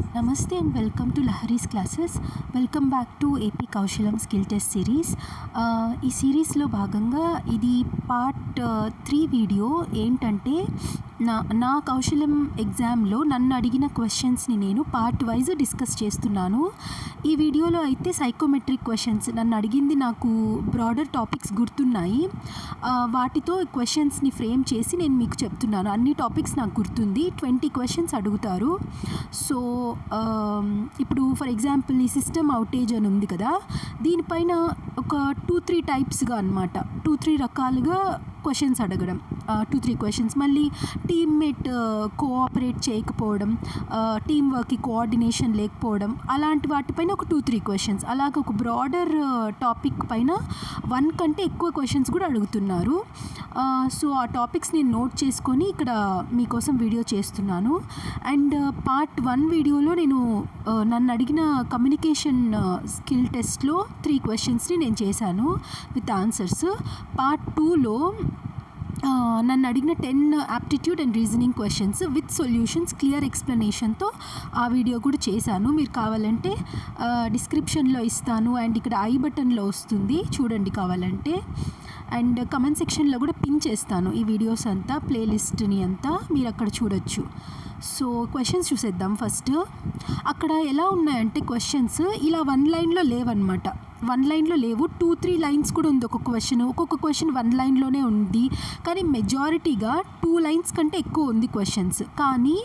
నమస్తే and welcome to Laharis classes. Welcome back to A P Kaushalam skill test series. ఈ సిరీస్లో భాగంగా ఇది పార్ట్ త్రీ వీడియో ఏంటంటే నా నా కౌశలం ఎగ్జామ్లో నన్ను అడిగిన క్వశ్చన్స్ని నేను పార్ట్ వైజ్ డిస్కస్ చేస్తున్నాను. ఈ వీడియోలో అయితే సైకోమెట్రిక్ క్వశ్చన్స్ నన్ను అడిగింది నాకు బ్రాడర్ టాపిక్స్ గుర్తున్నాయి. వాటితో క్వశ్చన్స్ని ఫ్రేమ్ చేసి నేను మీకు చెప్తున్నాను. అన్ని టాపిక్స్ నాకు గుర్తుంది. ట్వంటీ క్వశ్చన్స్ అడుగుతారు. సో ఇప్పుడు ఫర్ ఎగ్జాంపుల్ ఈ సిస్టమ్ అవుటేజ్ అని ఉంది కదా దీనిపైన ఒక టూ త్రీ టైప్స్గా అనమాట టూ త్రీ రకాలుగా క్వశ్చన్స్ అడగడం. Two three questions. మళ్ళీ టీమ్మేట్ కోఆపరేట్ uh, చేయకపోవడం టీం వర్క్కి కోఆర్డినేషన్ లేకపోవడం అలాంటి వాటిపైన ఒక టూ త్రీ క్వశ్చన్స్ అలాగే ఒక బ్రాడర్ టాపిక్ uh, పైన వన్ కంటే ఎక్కువ క్వశ్చన్స్ కూడా అడుగుతున్నారు. Uh, సో ఆ టాపిక్స్ నేను నోట్ చేసుకొని ఇక్కడ మీకోసం వీడియో చేస్తున్నాను. అండ్ పార్ట్ వన్ వీడియోలో నేను నన్ను అడిగిన కమ్యూనికేషన్ స్కిల్ టెస్ట్లో త్రీ క్వశ్చన్స్ని నేను చేశాను విత్ ఆన్సర్స్ పార్ట్ టూలో నన్ను అడిగిన ten aptitude and reasoning questions with solutions clear ఎక్స్ప్లెనేషన్తో ఆ వీడియో కూడా చేశాను. మీరు కావాలంటే డిస్క్రిప్షన్లో ఇస్తాను. అండ్ ఇక్కడ ఐ బటన్లో వస్తుంది. చూడండి కావాలంటే. అండ్ కమెంట్ సెక్షన్లో కూడా పిన్ చేస్తాను ఈ వీడియోస్ అంతా ప్లేలిస్ట్ని అంతా. మీరు అక్కడ చూడొచ్చు. సో క్వశ్చన్స్ చూసేద్దాం ఫస్ట్ అక్కడ ఎలా ఉన్నాయంటే క్వశ్చన్స్ ఇలా వన్ లైన్లో లేవన్నమాట. వన్ లైన్లో లేవు. టూ త్రీ లైన్స్ కూడా ఉంది ఒక్కొక్క క్వశ్చన్ ఒక్కొక్క క్వశ్చన్ వన్ లైన్లోనే ఉంది. కానీ మెజారిటీగా టూ లైన్స్ కంటే ఎక్కువ ఉంది క్వశ్చన్స్ కానీ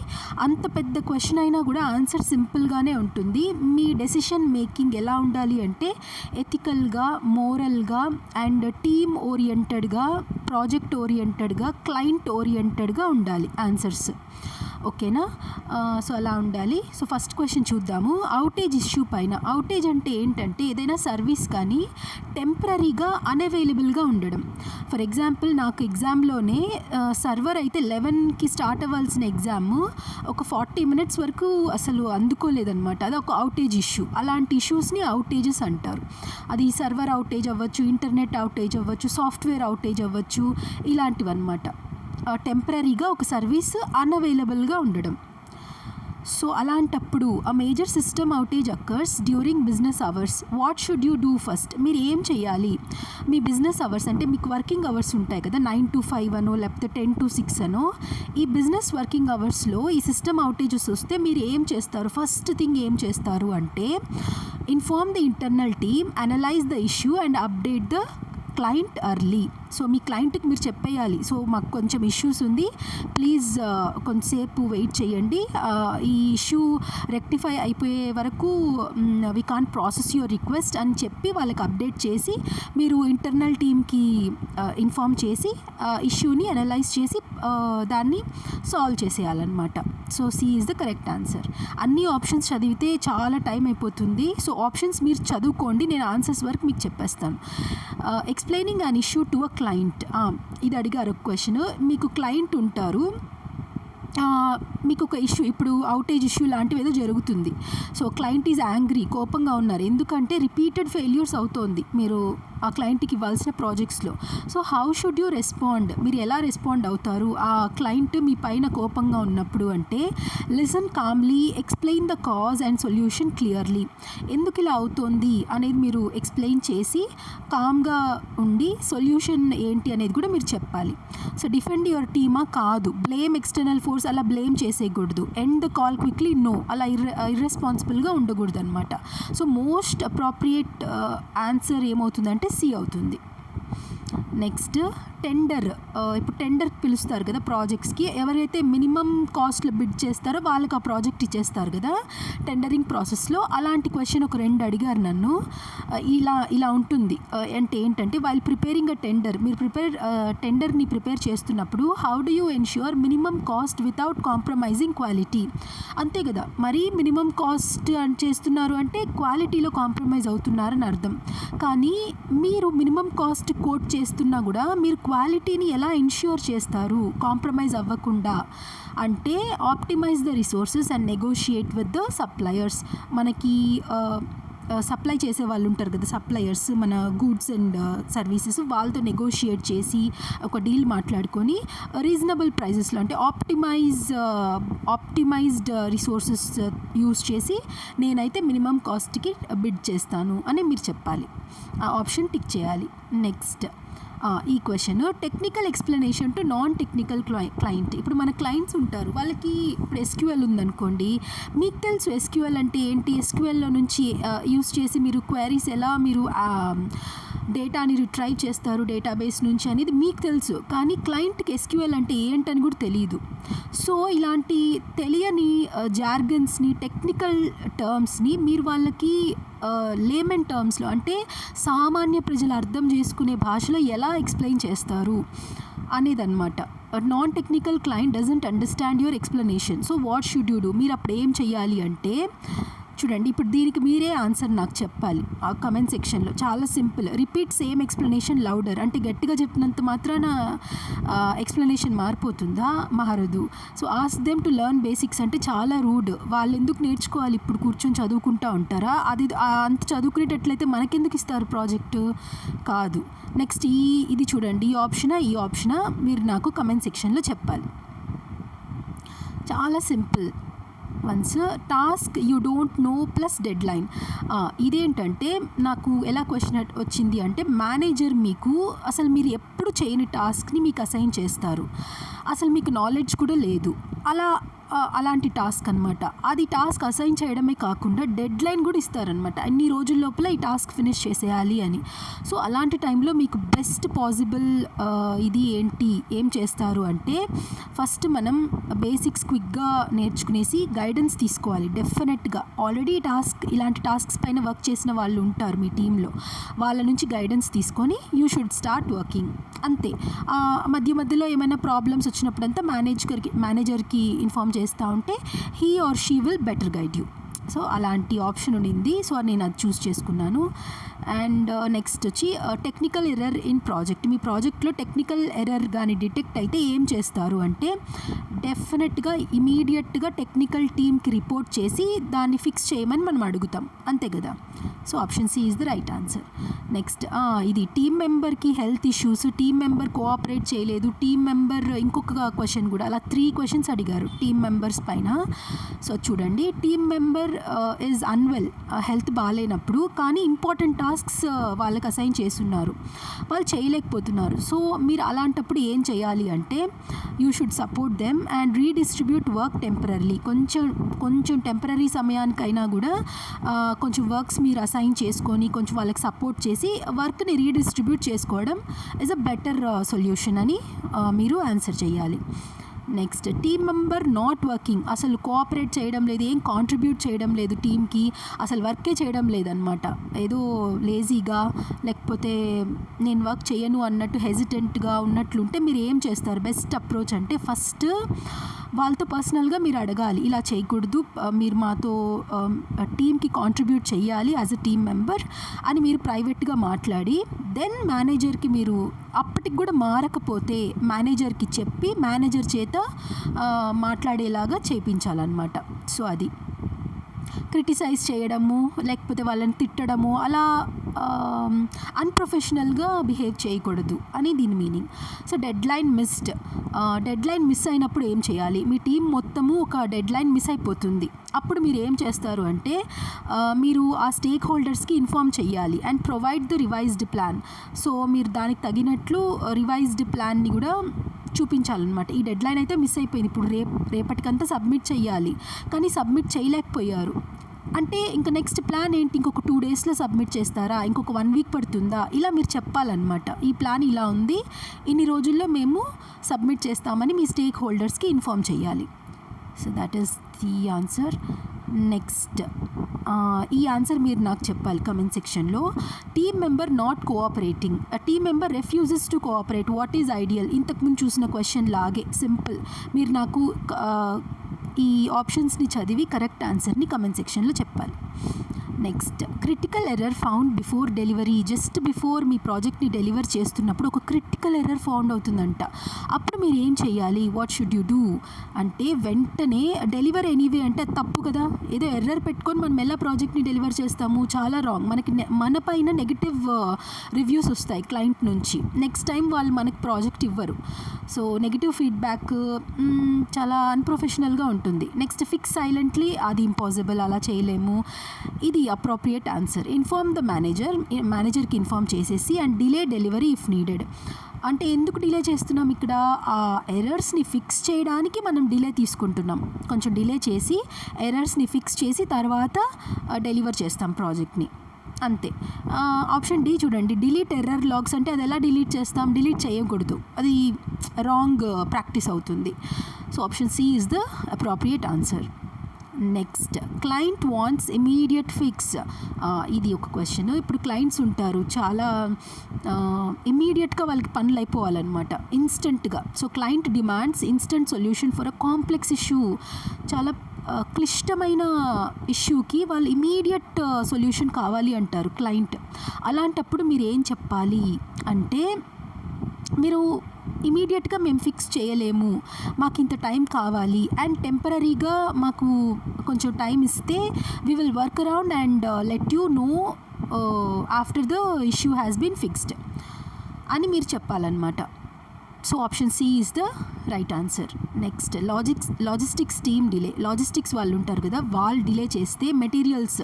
అంత పెద్ద క్వశ్చన్ అయినా కూడా ఆన్సర్ సింపుల్గానే ఉంటుంది. మీ డెసిషన్ మేకింగ్ ఎలా ఉండాలి అంటే ఎథికల్గా మోరల్గా అండ్ టీమ్ ఓరియంటెడ్గా ప్రాజెక్ట్ ఓరియంటెడ్గా క్లయింట్ ఓరియంటెడ్గా ఉండాలి ఆన్సర్స్ ఓకేనా సో అలా ఉండాలి. సో ఫస్ట్ క్వశ్చన్ చూద్దాము. అవుటేజ్ ఇష్యూ పైన. అవుటేజ్ అంటే ఏంటంటే ఏదైనా సర్వీస్ సర్వీస్ కానీ టెంపరీగా అన్అవైలబుల్గా ఉండడం. ఫర్ ఎగ్జాంపుల్ నాకు ఎగ్జామ్లోనే సర్వర్ అయితే లెవెన్కి స్టార్ట్ అవ్వాల్సిన ఎగ్జామ్ ఒక ఫార్టీ మినిట్స్ వరకు అసలు అందుకోలేదన్నమాట. అది ఒక అవుటేజ్ ఇష్యూ అలాంటి ఇష్యూస్ని అవుటేజెస్ అంటారు. అది సర్వర్ అవుటేజ్ అవ్వచ్చు ఇంటర్నెట్ అవుటేజ్ అవ్వచ్చు సాఫ్ట్వేర్ అవుటేజ్ అవ్వచ్చు ఇలాంటివన్నమాట. టెంపరీగా ఒక సర్వీస్ అన్అవైలబుల్గా ఉండడం. సో అలాంటప్పుడు ఆ major system outage occurs during business hours what should you do first మీరు ఏం చేయాలి? మీ బిజినెస్ అవర్స్ అంటే మీకు వర్కింగ్ అవర్స్ ఉంటాయి కదా నైన్ టు ఫైవ్ అనో లేకపోతే టెన్ టు సిక్స్ అనో. ఈ బిజినెస్ వర్కింగ్ అవర్స్లో ఈ సిస్టమ్ అవుటేజెస్ వస్తే మీరు ఏం చేస్తారు? ఫస్ట్ థింగ్ ఏం చేస్తారు అంటే inform the internal team analyse the issue and update the client early so మీ క్లయింట్కి మీరు చెప్పేయాలి. సో మాకు కొంచెం ఇష్యూస్ ఉంది. ప్లీజ్ uh, కొంతసేపు వెయిట్ చేయండి. Uh, ఈ ఇష్యూ రెక్టిఫై అయిపోయే వరకు we can process your request అని చెప్పి వాళ్ళకి అప్డేట్ చేసి మీరు ఇంటర్నల్ టీమ్కి ఇన్ఫామ్ చేసి uh, ఇష్యూని అనలైజ్ చేసి దాన్ని solve చేసేయాలన్నమాట. So C is the correct answer అన్ని ఆప్షన్స్ చదివితే చాలా టైం అయిపోతుంది. సో ఆప్షన్స్ మీరు చదువుకోండి. నేను ఆన్సర్స్ వరకు మీకు చెప్పేస్తాను. Ex explaining an issue to a client ఇది అడిగారు క్వశ్చన్ మీకు క్లయింట్ ఉంటారు. మీకు ఒక ఇష్యూ ఇప్పుడు అవుటేజ్ ఇష్యూ లాంటివి ఏదో జరుగుతుంది. సో క్లయింట్ ఈజ్ యాంగ్రీ కోపంగా ఉన్నారు. ఎందుకంటే రిపీటెడ్ ఫెయిల్యూర్స్ అవుతోంది మీరు ఆ క్లయింట్కి ఇవ్వాల్సిన ప్రాజెక్ట్స్లో so how should you respond మీరు ఎలా రెస్పాండ్ అవుతారు? ఆ క్లయింట్ మీ పైన కోపంగా ఉన్నప్పుడు అంటే listen calmly explain the cause and solution clearly ఎందుకు ఇలా అవుతోంది అనేది మీరు ఎక్స్ప్లెయిన్ చేసి కామ్గా ఉండి సొల్యూషన్ ఏంటి అనేది కూడా మీరు చెప్పాలి. సో డిఫెండ్ యువర్ టీమా కాదు. బ్లేమ్ ఎక్స్టర్నల్ ఫోర్స్ అలా blame చేసేయకూడదు. End the call quickly no అలా ఇర్రె ఇర్రెస్పాన్సిబుల్గా ఉండకూడదు అనమాట సో మోస్ట్ అప్రాప్రియేట్ ఆన్సర్ ఏమవుతుందంటే సి అవుతుంది. నెక్స్ట్ టెండర్ ఇప్పుడు టెండర్ పిలుస్తారు కదా ప్రాజెక్ట్స్కి. ఎవరైతే మినిమం కాస్ట్లో బిడ్ చేస్తారో వాళ్ళకి ఆ ప్రాజెక్ట్ ఇచ్చేస్తారు కదా టెండరింగ్ ప్రాసెస్లో. అలాంటి క్వశ్చన్ ఒక రెండు అడిగారు నన్ను. ఇలా ఇలా ఉంటుంది. అంటే ఏంటంటే వాళ్ళు ప్రిపేరింగ్ అ టెండర్ మీరు ప్రిపేర్ టెండర్ని ప్రిపేర్ చేస్తున్నప్పుడు how do you ensure minimum cost without compromising quality అంతే కదా. మరీ మినిమం కాస్ట్ అని చేస్తున్నారు అంటే క్వాలిటీలో కాంప్రమైజ్ అవుతున్నారని అర్థం. కానీ మీరు మినిమం కాస్ట్ కోట్ చేస్తున్నా కూడా మీరు క్వాలిటీని ఎలా ఇన్ష్యూర్ చేస్తారు? కాంప్రమైజ్ అవ్వకుండా అంటే optimise the resources and negotiate with the suppliers. మనకి సప్లై చేసే వాళ్ళు ఉంటారు కదా సప్లయర్స్ మన గూడ్స్ అండ్ సర్వీసెస్ వాళ్ళతో నెగోషియేట్ చేసి ఒక డీల్ మాట్లాడుకొని రీజనబుల్ ప్రైజెస్లో అంటే ఆప్టిమైజ్ ఆప్టిమైజ్డ్ రిసోర్సెస్ యూస్ చేసి నేనైతే మినిమం కాస్ట్కి బిడ్ చేస్తాను అని మీరు చెప్పాలి. ఆ ఆప్షన్ టిక్ చేయాలి. నెక్స్ట్. ఈ question technical explanation to non technical క్లై client ఇప్పుడు మన క్లయింట్స్ ఉంటారు వాళ్ళకి ఇప్పుడు ఎస్క్యూఎల్ ఉందనుకోండి మీకు తెలుసు ఎస్క్యూఎల్ అంటే ఏంటి? ఎస్క్యూఎల్లో నుంచి యూస్ చేసి మీరు క్వైరీస్ ఎలా మీరు డేటాని రిట్రైవ్ చేస్తారు డేటాబేస్ నుంచి అనేది మీకు తెలుసు. కానీ క్లయింట్కి ఎస్క్యూఎల్ అంటే ఏంటని కూడా తెలియదు సో ఇలాంటి తెలియని జార్గన్స్ని టెక్నికల్ టర్మ్స్ని మీరు వాళ్ళకి లేమన్ టర్మ్స్లో అంటే సామాన్య ప్రజలు అర్థం చేసుకునే భాషలో ఎలా ఎక్స్ప్లెయిన్ చేస్తారు అనేదన్నమాట. Non technical client doesn't understand your explanation so what should you do మీరు అప్పుడు ఏం చేయాలి అంటే చూడండి ఇప్పుడు దీనికి మీరే ఆన్సర్ నాకు చెప్పాలి. ఆ కమెంట్ సెక్షన్లో చాలా simple repeat same explanation louder అంటే గట్టిగా చెప్పినంత మాత్రాన ఎక్స్ప్లెనేషన్ మారిపోతుందా? మారదు. So ask them to learn basics అంటే చాలా రూడ్ వాళ్ళు ఎందుకు నేర్చుకోవాలి? ఇప్పుడు కూర్చొని చదువుకుంటా ఉంటారా? అది అంత చదువుకునేటట్లయితే మనకెందుకు ఇస్తారు ప్రాజెక్టు కాదు. నెక్స్ట్ ఈ ఇది చూడండి. ఈ ఆప్షనా ఈ ఆప్షనా మీరు నాకు కమెంట్ సెక్షన్లో చెప్పాలి. చాలా simple once task you don't know plus deadline ఇదేంటంటే నాకు ఎలా క్వశ్చన్ వచ్చింది అంటే మేనేజర్ మీకు అసలు మీరు ఎప్పుడు చేయని టాస్క్ని మీకు అసైన్ చేస్తారు. అసలు మీకు నాలెడ్జ్ కూడా లేదు. అలా అలాంటి టాస్క్ అనమాట అది టాస్క్ అసైన్ చేయడమే కాకుండా డెడ్ లైన్ కూడా ఇస్తారనమాట అన్ని రోజుల లోపల ఈ టాస్క్ ఫినిష్ చేసేయాలి అని. సో అలాంటి టైంలో మీకు బెస్ట్ పాసిబుల్ ఇది ఏంటి? ఏం చేస్తారు అంటే ఫస్ట్ మనం బేసిక్స్ క్విక్గా నేర్చుకునేసి గైడెన్స్ తీసుకోవాలి. డెఫినెట్గా. ఆల్రెడీ టాస్క్ ఇలాంటి టాస్క్స్ పైన వర్క్ చేసిన వాళ్ళు ఉంటారు మీ టీంలో. వాళ్ళ నుంచి గైడెన్స్ తీసుకొని యూ షుడ్ స్టార్ట్ వర్కింగ్. అంతే. మధ్య మధ్యలో ఏమైనా ప్రాబ్లమ్స్ వచ్చినప్పుడంతా మేనేజర్కి మేనేజర్కి ఇన్ఫామ్ చేస్తూ ఉంటే he or she will better guide you so అలాంటి ఆప్షన్ ఉండింది. సో నేను అది చూస్ చేసుకున్నాను. అండ్ నెక్స్ట్ uh, వచ్చి టెక్నికల్ ఎర్రర్ ఇన్ ప్రాజెక్ట్ మీ ప్రాజెక్ట్లో టెక్నికల్ ఎర్రర్ కానీ డిటెక్ట్ అయితే ఏం చేస్తారు అంటే డెఫినెట్గా ఇమీడియట్గా టెక్నికల్ టీమ్కి రిపోర్ట్ చేసి దాన్ని ఫిక్స్ చేయమని మనం అడుగుతాం. అంతే కదా? So option C is the right answer next ఇది team మెంబర్కి health issues team member cooperate చేయలేదు టీమ్ మెంబర్ ఇంకొక క్వశ్చన్ కూడా అలా త్రీ క్వశ్చన్స్ అడిగారు టీమ్ మెంబర్స్ పైన. సో చూడండి team member is unwell health బాగాలేనప్పుడు కానీ ఇంపార్టెంట్ టాస్క్స్ uh, వాళ్ళకి అసైన్ చేస్తున్నారు. వాళ్ళు చేయలేకపోతున్నారు. సో మీరు అలాంటప్పుడు ఏం చేయాలి అంటే you should support them and redistribute work temporary కొంచెం కొంచెం టెంపరీ సమయానికైనా కూడా uh, కొంచెం వర్క్స్ మీరు అసైన్ చేసుకొని కొంచెం వాళ్ళకి సపోర్ట్ చేసి వర్క్ని రీడిస్ట్రిబ్యూట్ చేసుకోవడం ఇస్ అ బెటర్ సొల్యూషన్ అని uh, మీరు ఆన్సర్ చేయాలి. Next team member not working అసలు కోఆపరేట్ చేయడం లేదు ఏం కాంట్రిబ్యూట్ చేయడం లేదు టీంకి అసలు వర్కే చేయడం లేదనమాట ఏదో లేజీగా లేకపోతే నేను వర్క్ చేయను అన్నట్టు హెజిటెంట్గా ఉన్నట్లుంటే మీరు ఏం చేస్తారు? బెస్ట్ అప్రోచ్ అంటే ఫస్ట్ వాళ్ళతో పర్సనల్గా మీరు అడగాలి. ఇలా చేయకూడదు. మీరు మాతో టీమ్కి కాంట్రిబ్యూట్ చేయాలి యాజ్ అ టీమ్ మెంబర్ అని మీరు ప్రైవేట్గా మాట్లాడి దెన్ మేనేజర్కి మీరు అప్పటికి కూడా మారకపోతే మేనేజర్కి చెప్పి మేనేజర్ చేత మాట్లాడేలాగా చేయించాలన్నమాట సో అది. క్రిటిసైజ్ చేయడము లేకపోతే వాళ్ళని తిట్టడము అలా అన్ప్రొఫెషనల్గా బిహేవ్ చేయకూడదు అని దీని meaning. So deadline missed. Deadline miss అయినప్పుడు ఏం చేయాలి? మీ టీం మొత్తము ఒక డెడ్ లైన్ మిస్ అయిపోతుంది. అప్పుడు మీరు ఏం చేస్తారు అంటే మీరు ఆ స్టేక్ హోల్డర్స్కి ఇన్ఫామ్ చేయాలి and provide the revised plan. So మీరు దానికి తగినట్లు రివైజ్డ్ ప్లాన్ని కూడా చూపించాలన్నమాట. ఈ డెడ్ లైన్ అయితే మిస్ అయిపోయింది. ఇప్పుడు రేపు రేపటికంతా సబ్మిట్ చేయాలి కానీ సబ్మిట్ చేయలేకపోయారు. అంటే ఇంకా నెక్స్ట్ ప్లాన్ ఏంటి? ఇంకొక టూ డేస్లో సబ్మిట్ చేస్తారా? ఇంకొక వన్ వీక్ పడుతుందా? ఇలా మీరు చెప్పాలన్నమాట. ఈ ప్లాన్ ఇలా ఉంది. ఇన్ని రోజుల్లో మేము సబ్మిట్ చేస్తామని మీ స్టేక్ హోల్డర్స్కి ఇన్ఫామ్ చేయాలి. So that is the answer next ఈ ఆన్సర్ మీరు నాకు చెప్పాలి కమెంట్ సెక్షన్లో team member not cooperating team member refuses to cooperate what is ideal ఇంతకుముందు చూసిన క్వశ్చన్ లాగే. సింపుల్ మీరు నాకు ఈ ఆప్షన్స్ని చదివి కరెక్ట్ ఆన్సర్ని కమెంట్ సెక్షన్లో చెప్పాలి. Next critical error found before delivery just before మీ ప్రాజెక్ట్ని డెలివర్ చేస్తున్నప్పుడు ఒక క్రిటికల్ ఎర్రర్ ఫౌండ్ అవుతుందంట. అప్పుడు మీరు ఏం చేయాలి? వాట్ షుడ్ యూ డూ అంటే వెంటనే డెలివర్ ఎనీవే అంటే అది తప్పు కదా. ఏదో ఎర్రర్ పెట్టుకొని మనం ఎలా ప్రాజెక్ట్ని డెలివర్ చేస్తాము? చాలా రాంగ్ మనకి నె- మన పైన నెగిటివ్ రివ్యూస్ uh, వస్తాయి క్లయింట్ నుంచి. నెక్స్ట్ టైం వాళ్ళు మనకి ప్రాజెక్ట్ ఇవ్వరు. సో నెగిటివ్ ఫీడ్బ్యాక్ చాలా అన్ప్రొఫెషనల్గా ఉంటుంది. నెక్స్ట్ ఫిక్స్ సైలెంట్లీ అది ఇంపాసిబుల్ అలా చేయలేము. ఇది appropriate answer inform the manager మేనేజర్కి ఇన్ఫార్మ్ చేసేసి and delay delivery if needed అంటే ఎందుకు డిలే చేస్తున్నాం ఇక్కడ? ఆ ఎర్రర్స్ని ఫిక్స్ చేయడానికి మనం డిలే తీసుకుంటున్నాం. కొంచెం డిలే చేసి ఎర్రర్స్ని ఫిక్స్ చేసి తర్వాత డెలివర్ చేస్తాం ప్రాజెక్ట్ని అంతే. ఆప్షన్ డి చూడండి. డిలీట్ ఎర్రర్ లాగ్స్ అంటే అది ఎలా డిలీట్ చేస్తాం? డిలీట్ చేయకూడదు. అది రాంగ్ ప్రాక్టీస్ uh, అవుతుంది. So option C is the appropriate answer next client wants immediate fix ఇది ఒక క్వశ్చన్ ఇప్పుడు క్లయింట్స్ ఉంటారు చాలా ఇమీడియట్గా వాళ్ళకి పనులు అయిపోవాలన్నమాట ఇన్స్టెంట్గా so client demands instant solution for a complex issue చాలా క్లిష్టమైన ఇష్యూకి వాళ్ళు ఇమీడియట్ సొల్యూషన్ కావాలి అంటారు క్లయింట్ అలాంటప్పుడు మీరు ఏం చెప్పాలి? అంటే మీరు ఇమీడియట్గా మేము ఫిక్స్ చేయలేము. మాకు ఇంత టైం కావాలి. అండ్ టెంపరీగా మాకు కొంచెం టైం ఇస్తే we will work around and let you know after the issue has been fixed అని మీరు చెప్పాలన్నమాట. So option C is the right answer next logics logistics team delay logistics వాళ్ళు ఉంటారు కదా వాళ్ళు డిలే చేస్తే మెటీరియల్స్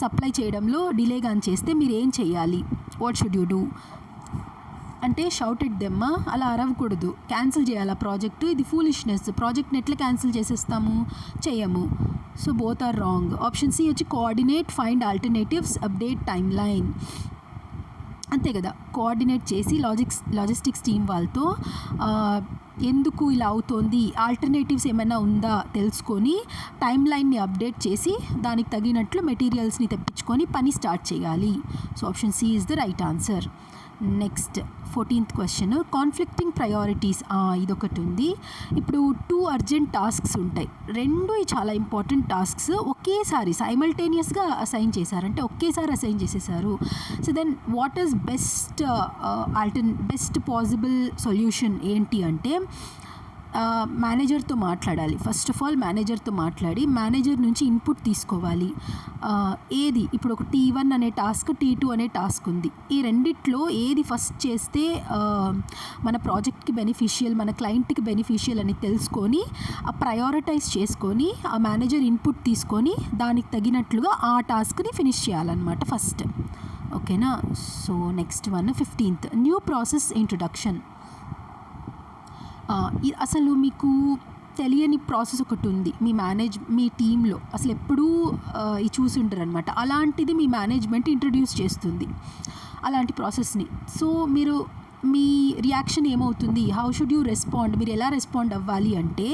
సప్లై చేయడంలో delay కానీ చేస్తే మీరు ఏం చేయాలి? వాట్ షుడ్ యూ డూ అంటే షౌట్ ఎట్ దెమ్మా అలా అరవకూడదు. క్యాన్సిల్ చేయాలి ఆ ప్రాజెక్టు ఇది ఫూలిష్నెస్ ప్రాజెక్ట్ని ఎట్లా క్యాన్సిల్ చేసేస్తాము? చేయము. So both are wrong option C వచ్చి coordinate find alternatives update timeline అంతే కదా. కోఆర్డినేట్ చేసి లాజిక్స్ లాజిస్టిక్స్ టీం వాళ్ళతో ఎందుకు ఇలా అవుతోంది? ఆల్టర్నేటివ్స్ ఏమైనా ఉందా? తెలుసుకొని టైం లైన్ని అప్డేట్ చేసి దానికి తగినట్లు మెటీరియల్స్ని తెప్పించుకొని పని స్టార్ట్ చేయాలి. So option C is the right answer next fourteenth question conflicting priorities ఇదొకటి ఉంది. ఇప్పుడు టూ అర్జెంట్ టాస్క్స్ ఉంటాయి. రెండు చాలా ఇంపార్టెంట్ టాస్క్స్ ఒకేసారి సైమల్టేనియస్గా అసైన్ చేశారు. అంటే ఒకేసారి అసైన్ చేసేసారు. So then what is best ఆల్టర్న్ best possible solution ఏంటి అంటే మేనేజర్తో మాట్లాడాలి. ఫస్ట్ ఆఫ్ ఆల్ మేనేజర్తో మాట్లాడి మేనేజర్ నుంచి ఇన్పుట్ తీసుకోవాలి. ఏది? ఇప్పుడు ఒక టీ వన్ అనే టాస్క్ టీ టూ అనే టాస్క్ ఉంది. ఈ రెండిట్లో ఏది ఫస్ట్ చేస్తే మన ప్రాజెక్ట్కి బెనిఫిషియల్ మన క్లయింట్కి బెనిఫిషియల్ అని తెలుసుకొని ఆ ప్రయారిటైజ్ చేసుకొని ఆ మేనేజర్ ఇన్పుట్ తీసుకొని దానికి తగినట్లుగా ఆ టాస్క్ని ఫినిష్ చేయాలన్నమాట ఫస్ట్ ఓకేనా so next one fifteenth new process introduction అసలు మీకు తెలియని ప్రాసెస్ ఒకటి ఉంది మీ మేనేజ్ మీ టీంలో అసలు ఎప్పుడూ ఇది చూసుంటారు అనమాట అలాంటిది మీ మేనేజ్మెంట్ ఇంట్రడ్యూస్ చేస్తుంది అలాంటి ప్రాసెస్ని. సో మీరు మీ రియాక్షన్ ఏమవుతుంది? హౌ షుడ్ యూ రెస్పాండ్ మీరు ఎలా రెస్పాండ్ అవ్వాలి అంటే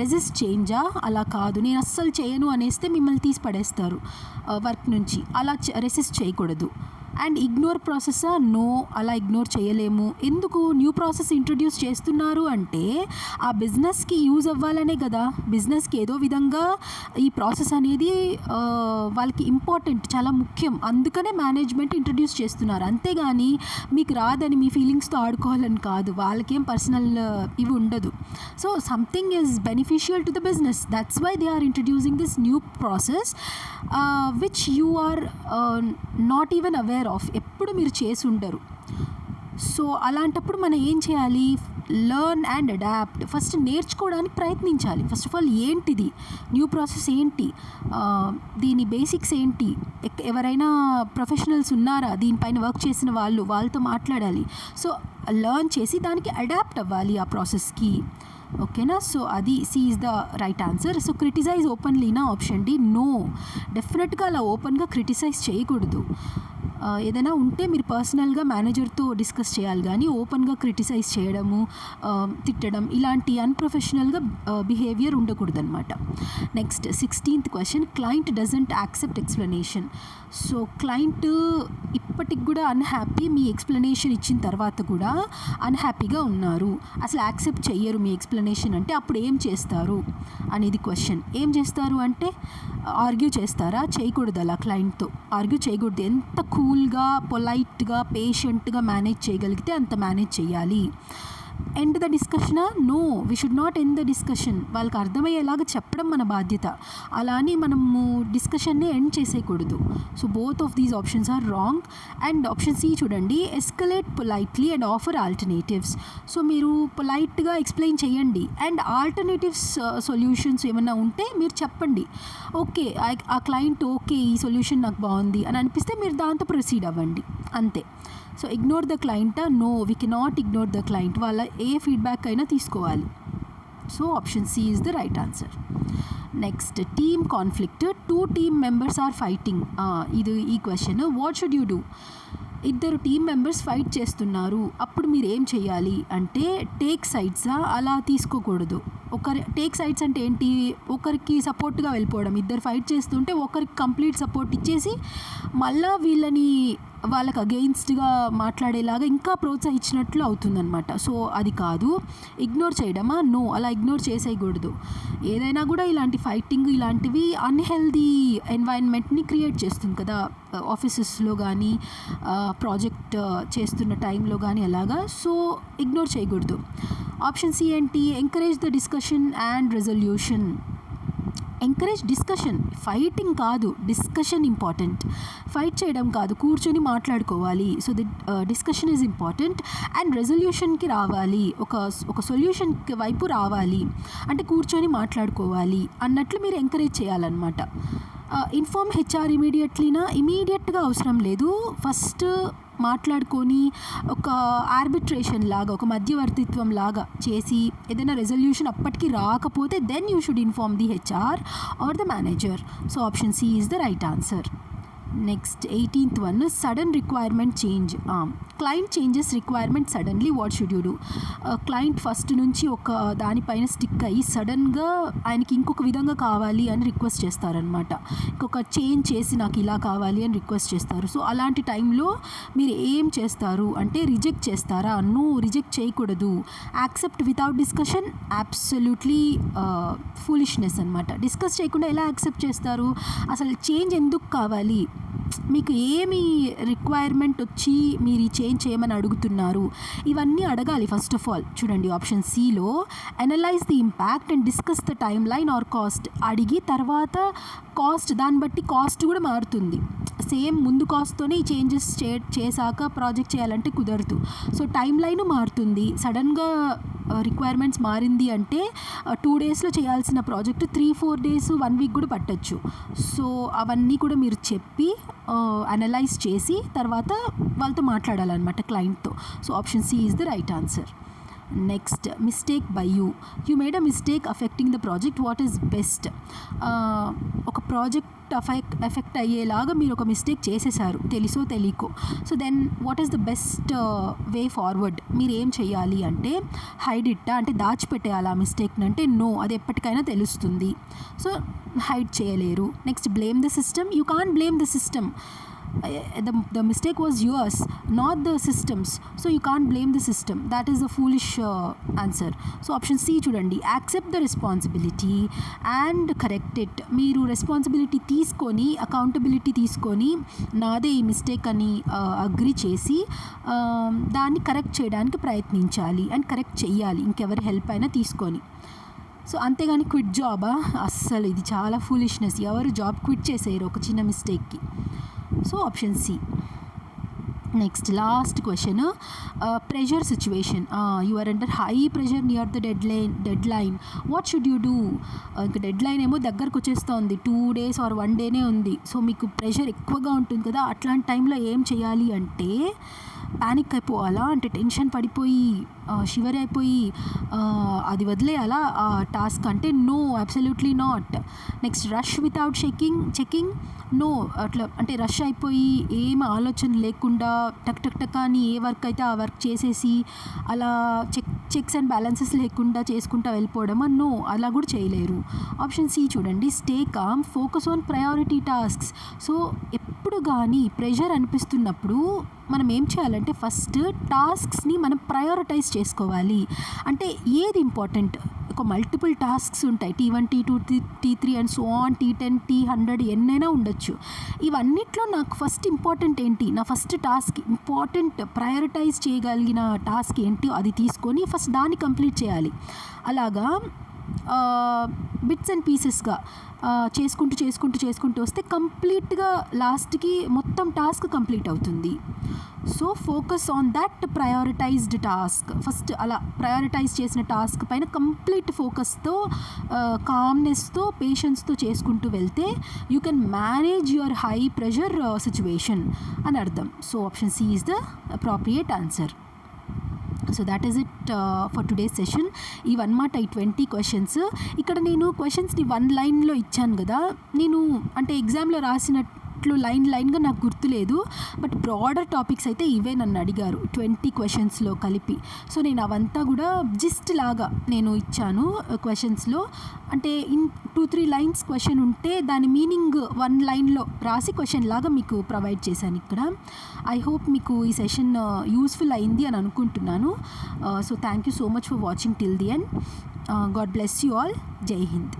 రెజిస్ట్ చేంజా? అలా కాదు. నేను అస్సలు చేయను అనేస్తే మిమ్మల్ని తీసి పడేస్తారు వర్క్ నుంచి. అలా రెసిస్ట్ చేయకూడదు. అండ్ ఇగ్నోర్ ప్రాసెసా నో అలా ఇగ్నోర్ చేయలేము. ఎందుకు? న్యూ ప్రాసెస్ ఇంట్రడ్యూస్ చేస్తున్నారు అంటే ఆ బిజినెస్కి యూజ్ అవ్వాలనే కదా. బిజినెస్కి ఏదో విధంగా ఈ ప్రాసెస్ అనేది వాళ్ళకి ఇంపార్టెంట్ చాలా ముఖ్యం. అందుకనే మేనేజ్మెంట్ ఇంట్రడ్యూస్ చేస్తున్నారు. అంతేగాని మీకు రాదని మీ ఫీలింగ్స్తో ఆడుకోవాలని కాదు. వాళ్ళకేం పర్సనల్ ఇవి ఉండదు. So something is beneficial to the business. That's why they are introducing this new process which you are not even aware of ఎప్పుడు మీరు చేసి ఉండరు. సో అలాంటప్పుడు మనం ఏం చేయాలి? లర్న్ అండ్ అడాప్ట్ ఫస్ట్ నేర్చుకోవడానికి ప్రయత్నించాలి. ఫస్ట్ ఆఫ్ ఆల్ ఏంటిది? న్యూ ప్రాసెస్ ఏంటి? దీని బేసిక్స్ ఏంటి? ఎవరైనా ప్రొఫెషనల్స్ ఉన్నారా? దీనిపైన వర్క్ చేసిన వాళ్ళు వాళ్ళతో మాట్లాడాలి. సో లర్న్ చేసి దానికి అడాప్ట్ అవ్వాలి ఆ ప్రాసెస్కి ఓకేనా సో అది C is the right answer so criticise ఓపెన్లీనా option D no డెఫినెట్గా అలా ఓపెన్గా క్రిటిసైజ్ చేయకూడదు. ఏదైనా ఉంటే మీరు పర్సనల్గా మేనేజర్తో డిస్కస్ చేయాలి. కానీ ఓపెన్గా క్రిటిసైజ్ చేయడము తిట్టడం ఇలాంటి అన్ప్రొఫెషనల్గా behaviour ఉండకూడదనమాట next sixteenth question client doesn't accept explanation. So client ఇప్పటికి కూడా అన్హ్యాపీ మీ ఎక్స్ప్లెనేషన్ ఇచ్చిన తర్వాత కూడా అన్హ్యాపీగా ఉన్నారు. అసలు యాక్సెప్ట్ చెయ్యరు మీ ఎక్స్ప్లెనేషన్ అంటే అప్పుడు ఏం చేస్తారు అనేది క్వశ్చన్ ఏం చేస్తారు అంటే ఆర్గ్యూ చేస్తారా? చేయకూడదు అలా క్లయింట్తో ఆర్గ్యూ చేయకూడదు. ఎంత కూల్గా పొలైట్గా పేషెంట్గా మేనేజ్ చేయగలిగితే అంత మేనేజ్ చేయాలి end the డిస్కషనా no we should not end the discussion వాళ్ళకి అర్థమయ్యేలాగా చెప్పడం మన బాధ్యత. అలా అని మనము డిస్కషన్ని end చేసేయకూడదు. So both of these options are wrong and option C చూడండి escalate politely and offer alternatives so మీరు పొలైట్గా ఎక్స్ప్లెయిన్ చేయండి. అండ్ ఆల్టర్నేటివ్స్ సొల్యూషన్స్ ఏమైనా ఉంటే మీరు చెప్పండి. ఓకే ఆ క్లయింట్ ఓకే ఈ సొల్యూషన్ నాకు బాగుంది అని అనిపిస్తే మీరు దాంతో ప్రొసీడ్ అవ్వండి. అంతే. So ignore the client no we cannot ignore the client వాళ్ళ ఏ ఫీడ్బ్యాక్ అయినా తీసుకోవాలి. So option C is the right answer next team conflict two team members are fighting ఇది ఈ question what should you do ఇద్దరు team members fight చేస్తున్నారు. అప్పుడు మీరు ఏం చేయాలి? అంటే టేక్ సైడ్సా అలా తీసుకోకూడదు. ఒకరి టేక్ సైడ్స్ అంటే ఏంటి? ఒకరికి సపోర్ట్గా వెళ్ళిపోవడం. ఇద్దరు ఫైట్ చేస్తుంటే ఒకరికి కంప్లీట్ సపోర్ట్ ఇచ్చేసి మళ్ళా వీళ్ళని వాళ్ళకి అగెయిన్స్ట్గా మాట్లాడేలాగా ఇంకా ప్రోత్సహించినట్లు అవుతుందన్నమాట. సో అది కాదు. ఇగ్నోర్ చేయడమా? నో. అలా ఇగ్నోర్ చేసేయకూడదు. ఏదైనా కూడా ఇలాంటి ఫైటింగ్ ఇలాంటివి అన్హెల్దీ ఎన్వైరన్మెంట్ని క్రియేట్ చేస్తుంది కదా. ఆఫీసెస్లో కానీ ప్రాజెక్ట్ చేస్తున్న టైంలో కానీ అలాగా. సో ఇగ్నోర్ చేయకూడదు. ఆప్షన్ సి ఏంటి? Encourage the discussion and resolution encourage discussion fighting కాదు డిస్కషన్ ఇంపార్టెంట్ ఫైట్ చేయడం కాదు కూర్చొని మాట్లాడుకోవాలి. So the discussion is important and రెజల్యూషన్కి రావాలి. ఒక ఒక సొల్యూషన్కి వైపు రావాలి. అంటే కూర్చొని మాట్లాడుకోవాలి అన్నట్లు మీరు ఎంకరేజ్ చేయాలన్నమాట. ఇన్ఫార్మ్ హెచ్ఆర్ ఇమీడియట్లీనా ఇమీడియట్గా అవసరం లేదు. ఫస్ట్ మాట్లాడుకొని ఒక ఆర్బిట్రేషన్ లాగా ఒక మధ్యవర్తిత్వం లాగా చేసి ఏదైనా రెజల్యూషన్ అప్పటికి రాకపోతే then you should inform the HR or the manager so option C is the right answer next eighteenth one sudden requirement change client changes requirement suddenly what should you do client first నుంచి ఒక దానిపైన stick అయ్యి సడన్గా ఆయనకి ఇంకొక విధంగా కావాలి అని రిక్వెస్ట్ చేస్తారనమాట ఇంకొక చేంజ్ చేసి నాకు ఇలా కావాలి అని రిక్వెస్ట్ చేస్తారు. సో అలాంటి టైంలో మీరు ఏం చేస్తారు? అంటే రిజెక్ట్ చేస్తారా? నో రిజెక్ట్ చేయకూడదు. Accept without discussion absolutely foolishness అనమాట డిస్కస్ చేయకుండా ఎలా యాక్సెప్ట్ చేస్తారు? అసలు చేంజ్ ఎందుకు కావాలి? మీకు ఏమి రిక్వైర్మెంట్ వచ్చి మీరు ఈ చేంజ్ చేయమని అడుగుతున్నారు? ఇవన్నీ అడగాలి ఫస్ట్ ఆఫ్ ఆల్ చూడండి ఆప్షన్ సిలో analyse the impact and discuss the timeline or cost అడిగి తర్వాత కాస్ట్ దాన్ని బట్టి కాస్ట్ కూడా మారుతుంది. సేమ్ ముందు కాస్ట్తోనే ఈ చేంజెస్ చే చేశాక ప్రాజెక్ట్ చేయాలంటే కుదరదు. సో టైం లైన్ మారుతుంది. సడన్గా రిక్వైర్మెంట్స్ మారింది అంటే టూ డేస్లో చేయాల్సిన project three four days one week కూడా పట్టచ్చు. సో అవన్నీ కూడా మీరు చెప్పి అనలైజ్ చేసి తర్వాత వాళ్ళతో మాట్లాడాలన్నమాట క్లయింట్తో. So option C is the right answer. Next mistake by you you made a mistake affecting the project what is best ఒక ప్రాజెక్ట్ అఫెక్ట్ ఎఫెక్ట్ అయ్యేలాగా మీరు ఒక మిస్టేక్ చేసేసారు. తెలుసో తెలియకో so then what is the best way forward మీరు ఏం చేయాలి అంటే హైడ్ ఇట్టా అంటే దాచిపెట్టేయాలి ఆ మిస్టేక్ని అంటే నో అది ఎప్పటికైనా తెలుస్తుంది. సో హైడ్ చేయలేరు. Next blame the system you can't blame the system Uh, the, the mistake was yours not the systems. So you can't blame the system. That is a foolish uh, answer. So option c చూడండి accept the responsibility and correct it మీరు responsibility తీసుకొని accountability తీసుకొని నాదే ఈ mistake అని agri చేసి దాన్ని correct చేయడానికి ప్రయత్నించాలి అండ్ కరెక్ట్ చెయ్యాలి ఇంకెవరి హెల్ప్ అయినా తీసుకొని సో అంతేగాని క్విట్ జాబా అస్సలు ఇది చాలా ఫూలిష్నెస్ ఎవరు జాబ్ క్విట్ చేసేయరు ఒక చిన్న మిస్టేక్కి so option C next last question pressure situation you are under high pressure near the deadline deadline what should you do ఇంకా డెడ్ లైన్ ఏమో దగ్గరకు వచ్చేస్తుంది. టూ డేస్ ఆర్ వన్ డేనే ఉంది. సో మీకు ప్రెషర్ ఎక్కువగా ఉంటుంది కదా అట్లాంటి టైంలో ఏం చేయాలి అంటే ప్యానిక్ అయిపోవాలా అంటే టెన్షన్ పడిపోయి షివర్ అయిపోయి అది వదిలేయాలా? ఆ టాస్క్ అంటే no absolutely not next rush without checking checking no అట్లా అంటే రష్ అయిపోయి ఏం ఆలోచన లేకుండా టక్ టక్ టక్ అని ఏ వర్క్ అయితే ఆ వర్క్ చేసేసి అలా చెక్ చెక్స్ అండ్ బ్యాలెన్సెస్ లేకుండా చేసుకుంటా వెళ్ళిపోవడమా? నో అలా కూడా చేయలేరు. ఆప్షన్ సి చూడండి. Stay calm focus on priority tasks so అప్పుడు కానీ ప్రెషర్ అనిపిస్తున్నప్పుడు మనం ఏం చేయాలంటే ఫస్ట్ టాస్క్స్ని మనం ప్రయారిటైజ్ చేసుకోవాలి. అంటే ఏది ఇంపార్టెంట్ ఒక మల్టిపుల్ టాస్క్స్ ఉంటాయి. T one T two T T three and so on T ten T hundred ఎన్నైనా ఉండొచ్చు. ఇవన్నిట్లో నాకు ఫస్ట్ ఇంపార్టెంట్ ఏంటి? నా ఫస్ట్ టాస్క్ ఇంపార్టెంట్ ప్రయారిటైజ్ చేయగలిగిన టాస్క్ ఏంటి? అది తీసుకొని ఫస్ట్ దాన్ని కంప్లీట్ చేయాలి. అలాగా బిట్స్ అండ్ పీసెస్గా చేసుకుంటూ చేసుకుంటూ చేసుకుంటూ వస్తే కంప్లీట్గా లాస్ట్కి మొత్తం టాస్క్ కంప్లీట్ అవుతుంది. So focus on that prioritised task first అలా ప్రయారిటైజ్ చేసిన టాస్క్ పైన కంప్లీట్ ఫోకస్తో కామ్నెస్తో పేషెన్స్తో చేసుకుంటూ వెళ్తే you can manage your high pressure situation అని అర్థం. So option C is the appropriate answer so that is it for today session ఇవన్నమాట ఈ ట్వంటీ క్వశ్చన్స్ ఇక్కడ నేను క్వశ్చన్స్ని వన్ లైన్లో ఇచ్చాను కదా. నేను అంటే ఎగ్జామ్లో అట్లు లైన్ లైన్గా నాకు గుర్తులేదు. బట్ బ్రాడర్ టాపిక్స్ అయితే ఇవే నన్ను అడిగారు. ట్వంటీ క్వశ్చన్స్లో కలిపి. సో నేను అవంతా కూడా జిస్ట్ లాగా నేను ఇచ్చాను క్వశ్చన్స్లో. అంటే in two three lines question ఉంటే దాని మీనింగ్ వన్ లైన్లో రాసి క్వశ్చన్ లాగా మీకు ప్రొవైడ్ చేశాను ఇక్కడ. ఐ హోప్ మీకు ఈ సెషన్ యూస్ఫుల్ అయింది అని అనుకుంటున్నాను. So thank you so much for watching till the end God bless you all. జై హింద్.